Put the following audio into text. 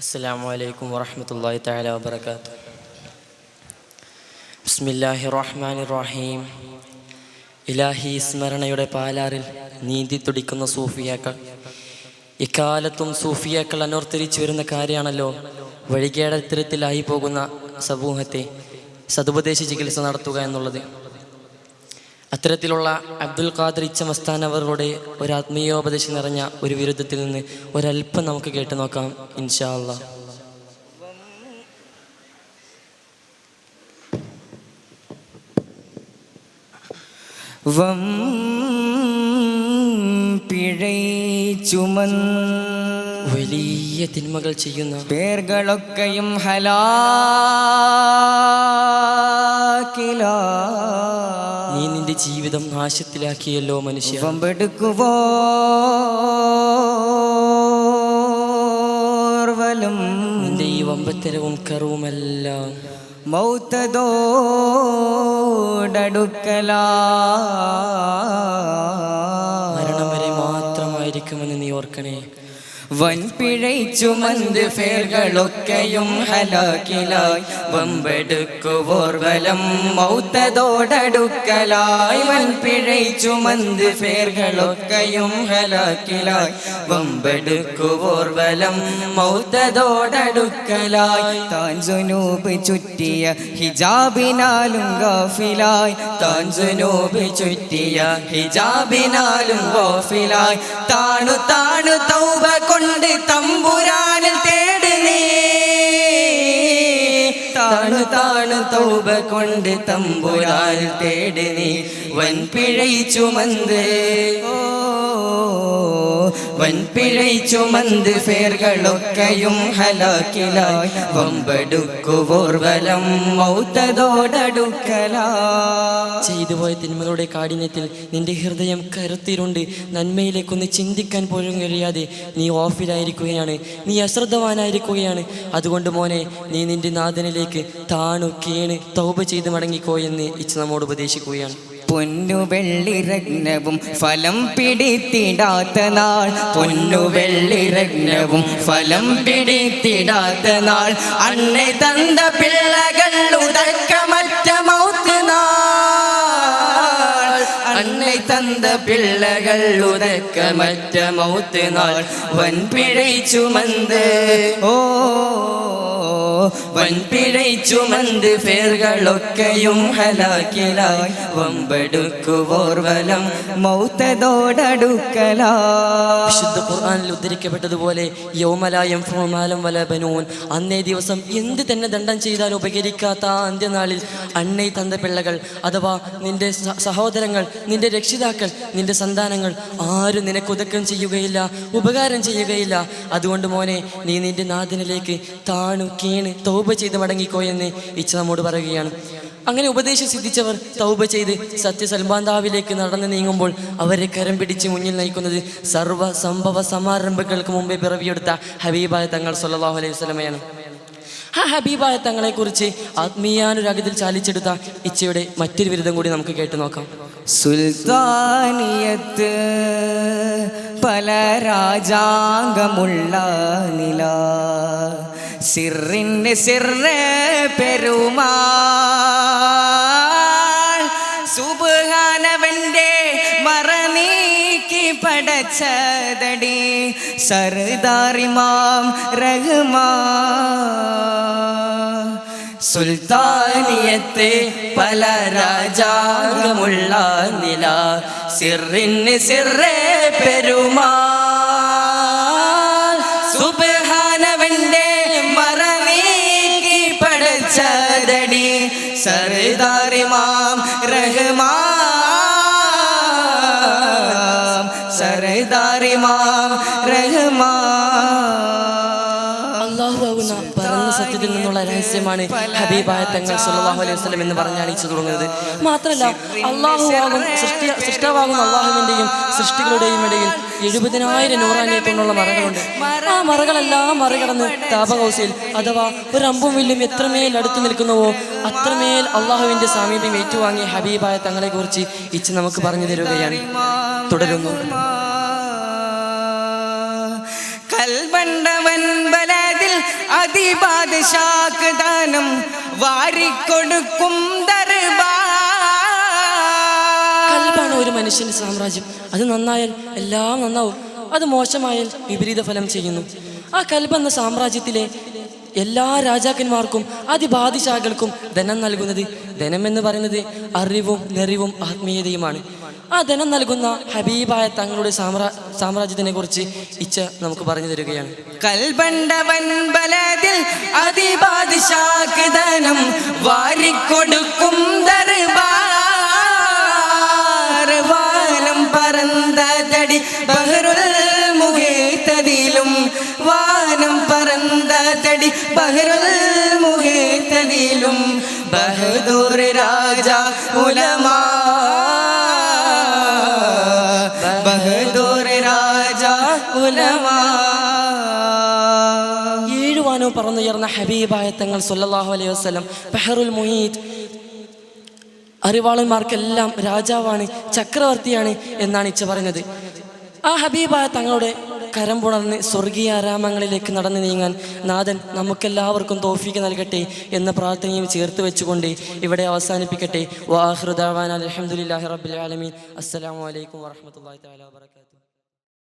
السلام عليكم ورحمة الله تعالى وبركاته بسم الله الرحمن الرحيم ഇലാഹി സ്മരണയുടെ പാലാറിൽ നീന്തി തുടിക്കുന്ന സൂഫിയാക്കൾ ഇക്കാലത്തും സൂഫിയാക്കൾ അനോർത്തിരിച്ചു വരുന്ന കാര്യമാണല്ലോ വഴികേടത്തരത്തിലായി പോകുന്ന സമൂഹത്തെ സതുപദേശ ചികിത്സ നടത്തുക എന്നുള്ളത് അത്തരത്തിലുള്ള അബ്ദുൽ ഖാദർ ഇച്ചമസ്താൻ അവരുടെ ഒരു ആത്മീയോപദേശം നിറഞ്ഞ ഒരു വിരുദ്ധത്തിൽ നിന്ന് ഒരല്പം നമുക്ക് കേട്ടു നോക്കാം ഇൻഷാ അല്ലാ വം പിഴൈ ചുമൻ വലിയ തിന്മകൾ ചെയ്യുന്ന പേരുകളൊക്കെയും ഹലാക്കില ജീവിതം നാശത്തിലാക്കിയല്ലോ മനുഷ്യ. വമ്പെടുക്കുവോർവലും നിന്റെ ഈ വമ്പത്തരവും കറുവുമെല്ലാം മൗത്തതോടടുക്കലാ. വൻപിഴൈ ചുമന്ത് ഫേർകളൊക്കെയും ഹലാക്കിലായി. വമ്പെടുക്കുവോർവലം മൗത്തതോടടുക്കലായി. വൻപിഴൈ ചുമന്ത് ഫേർകളൊക്കെയും ഹലാക്കിലായി. വമ്പെടുക്കുവോർവലം മൗത്തതോടടുക്കലായി. താൻ ജുനൂബ് ചുറ്റിയ ഹിജാബിനാലും ഗാഫിലായി. താൻ ജുനൂബ് ചുറ്റിയ ഹിജാബിനാലും ഗാഫിലായി. താണു താണു തൗബ കൊണ്ട് തമ്പുരാനിൽ തേടി നീ താണു താണു തൗബ കൊണ്ട് തമ്പുരാനിൽ തേടി നീ വൻപിഴൈ ചുമന്ത് ഓ വൻപിഴൈ ചുമന്ത് ഫേർകളൊക്കെയും ഹലാക്കിലായി. വമ്പെടുക്കുവോർവലം മൗത്തതോടടുക്കല. ചെയ്തു പോയ തിന്മകളുടെ കാഠിന്യത്തിൽ നിന്റെ ഹൃദയം കരുത്തിരുണ്ട് നന്മയിലേക്കൊന്ന് ചിന്തിക്കാൻ പോലും കഴിയാതെ നീ ഓഫിലായിരിക്കുകയാണ്. നീ അശ്രദ്ധവാനായിരിക്കുകയാണ്. അതുകൊണ്ട് മോനെ നീ നിന്റെ നാഥനിലേക്ക് താണു കീണ് തൗപ ചെയ്ത് മടങ്ങിക്കോ എന്ന് ഇച്ച് നമ്മോട് ഉപദേശിക്കുകയാണ്. പൊന്നു വെള്ളി വെള്ളിരഗ്നവും ഫലം പിടിത്തിടാത്ത നാൾ. പൊന്നു വെള്ളി വെള്ളിരഗ്നവും ഫലം പിടിത്തിടാത്ത നാൾ. അന്നെ തന്ന പിള്ളകൾ ഉടക്കമറ്റ മൗത്ത് നാൾ. അണ്ണെ തന്ന പിള്ളകൾ ഉടക്കമറ്റ മൗത്ത് നാൾ. വൻപിഴ ചുമന്ത് ഓ വൻപിഴை ചുമന്ത് ഫേർകളൊക്കെയും ഹലാക്കിലായി. വമ്പെടുക്കുവോർവലം മൗത്തതോടടുക്കലാ ഖുർആനിൽ ഉദ്ധരിക്കപ്പെട്ടതുപോലെ യോമലായം ഫോമാലം വല ബനൂൻ. അന്നേ ദിവസം എന്ത് തന്നെ ദണ്ഡം ചെയ്താൽ ഉപകരിക്കാത്ത അന്ത്യനാളിൽ അണ്ണൈ തന്ത പിള്ളകൾ അഥവാ നിന്റെ സഹോദരങ്ങൾ നിന്റെ രക്ഷിതാക്കൾ നിന്റെ സന്താനങ്ങൾ ആരും നിനക്ക് ഉദക്കം ചെയ്യുകയില്ല ഉപകാരം ചെയ്യുകയില്ല. അതുകൊണ്ട് മോനെ നീ നിന്റെ നാഥനിലേക്ക് താണു കീണ് തൗബ ചെയ്ത് മടങ്ങിക്കോ എന്ന് ഇച്ഛ നമ്മോട് പറയുകയാണ്. അങ്ങനെ ഉപദേശം സിദ്ധിച്ചവർ തൗബ ചെയ്ത് സത്യസൽബാന്താവിലേക്ക് നടന്നു നീങ്ങുമ്പോൾ അവരെ കരം പിടിച്ച് മുന്നിൽ നയിക്കുന്നത് സർവ സംഭവ സമാരംഭങ്ങൾക്ക് മുമ്പേ പിറവിയെടുത്ത ഹബീബായ തങ്ങൾ സല്ലാഹു അലൈഹി വസ്ലമയാണ് ആ ഹബീബായ തങ്ങളെ തങ്ങളെക്കുറിച്ച് ആത്മീയാനുരാഗത്തിൽ ചാലിച്ചെടുത്ത ഇച്ചയുടെ മറ്റൊരു ബിരുദം കൂടി നമുക്ക് കേട്ടു നോക്കാം. സുൽത്താനിയത്ത് പല രാജാംഗമുള്ള നില. സുബാനവന്റെ മറനീക്കി പടച്ചതടി. സർദാറിമാം റഹ്മാ. സുൽത്താനിയത്തെ പല രാജാകമുള്ള നില. സിറിന് സിറേ പെരുമാ സുബഹാനവന്റെ പടച്ചതടി സർദാറിമാം റഹ്മാ. സർദാറിമാം റഹ്മാ. അള്ളാഹു ആകുന്ന പരന്ന സത്യത്തിൽ നിന്നുള്ള രഹസ്യമാണ് ഹബീബായ തങ്ങൾ സുല്ലാഹു അലൈഹി വസ്ലം എന്ന് പറഞ്ഞ് അണിച്ചു തുടങ്ങുന്നത്. മാത്രമല്ല അള്ളാഹുവാകും സൃഷ്ടി സൃഷ്ടാവാകുന്ന അള്ളാഹുവിന്റെയും സൃഷ്ടികളുടെയും ഇടയിൽ എഴുപതിനായിരം നൂറാനിയത്തോണ്ടുള്ള മറകളുണ്ട്. ആ മറകളെല്ലാം മറികടന്ന് താപകൗസയിൽ അഥവാ ഒരു അമ്പും വില്ലും എത്രമേൽ അടുത്ത് നിൽക്കുന്നുവോ അത്രമേൽ അള്ളാഹുവിന്റെ സാമീപ്യം ഏറ്റുവാങ്ങിയ ഹബീബായ തങ്ങളെക്കുറിച്ച് ഇച്ച് നമുക്ക് പറഞ്ഞു തരുകയാണ്. തുടരുന്നു. കൽബണ്ടവൻ ബലതിൽ അതിബാദശാക്ക് ദാനം വാരിക്കൊടുക്കും കൽബാണ് ഒരു മനുഷ്യന്റെ സാമ്രാജ്യം. അത് നന്നായാൽ എല്ലാം നന്നാവും. അത് മോശമായാൽ വിപരീത ഫലം ചെയ്യുന്നു. ആ കൽബ് എന്ന സാമ്രാജ്യത്തിലെ എല്ലാ രാജാക്കന്മാർക്കും അതിബാദിശാകൾക്കും ധനം നൽകുന്നത് ധനം എന്ന് പറയുന്നത് അറിവും നിറവും ആത്മീയതയുമാണ്. ആ ധനം നൽകുന്ന ഹബീബായ തങ്ങളുടെ സാമ്രാ സാമ്രാജ്യത്തിനെ കുറിച്ച് ഇച്ച നമുക്ക് പറഞ്ഞു തരികയാണ്. കൽബണ്ടവൻ ബലതിൽ അതിപാതിശാക്ക് ധനം വാരിക്കൊടുക്കും ദർബാരം പറന്തടി ബഹറുൽ മുഖേത്തതിലും വാനം പറന്തടി ബഹറുൽ മുഖേത്തതിലും ബഹദൂർ രാജ ഉല ഏഴുവാനോ പറന്നുയർന്ന ഹബീബായ തങ്ങൾ സല്ലല്ലാഹു അലൈഹി വസ്ലം ബെഹറുൽ മുഹീദ്. അറിവാളന്മാർക്കെല്ലാം രാജാവാണ് ചക്രവർത്തിയാണ് എന്നാണ് ഇച്ച പറഞ്ഞത്. ആ ഹബീബായ തങ്ങളുടെ കരം പുണർന്ന് സ്വർഗീയ ആരാമങ്ങളിലേക്ക് നടന്നു നീങ്ങാൻ നാഥൻ നമുക്കെല്ലാവർക്കും തോഫീക്ക് നൽകട്ടെ എന്ന പ്രാർത്ഥനയും ചേർത്ത് വെച്ചുകൊണ്ട് ഇവിടെ അവസാനിപ്പിക്കട്ടെ. വാഹൃദാൻ അലഹമുല്ലാഹി അസ്സലാമു അലൈക്കും വറഹ്മത്തുള്ളാഹി തആല വബറകാതുഹു